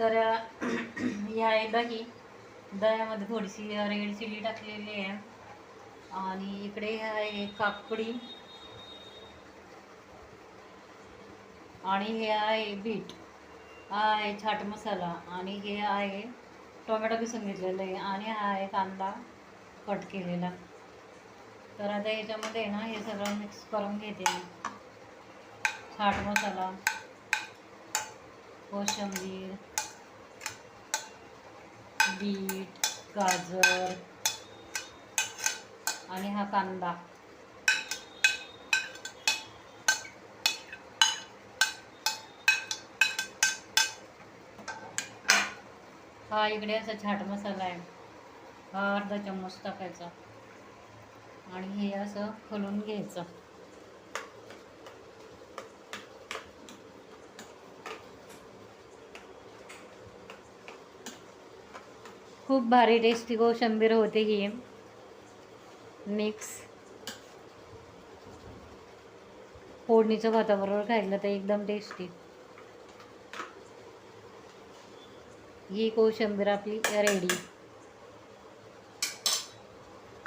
तर ह्या आहे दही दह्यामध्ये थोडीशी रेड चिली टाकलेली आहे. आणि इकडे आहे काकडी. आणि हे आहे बीट. हा आहे छाट मसाला. आणि हे आहे टोमॅटो किसून घेतलेलं आहे. आणि हा आहे कांदा कट केलेला. तर आता याच्यामध्ये ना हे सगळं मिक्स करून घेते छाट मसाला कोशिंबीर बीट गाजर आणि हा कांदा. हा इकडे असा छाट मसाला आहे. हा अर्धा चम्मच टाकायचा. आणि हे असं खोलून घ्यायचं. खूप भारी टेस्टी कोशंबीर होते ही. मिक्स फोडणीचं भाताबरोबर खायला तर एकदम टेस्टी ही कोशंबीर आपली रेडी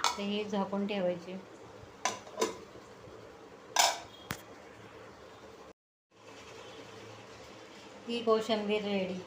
तर हे झाकून ठेवायचे. ही कोशंबीर रेडी